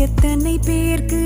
எத்தனை பேருக்கு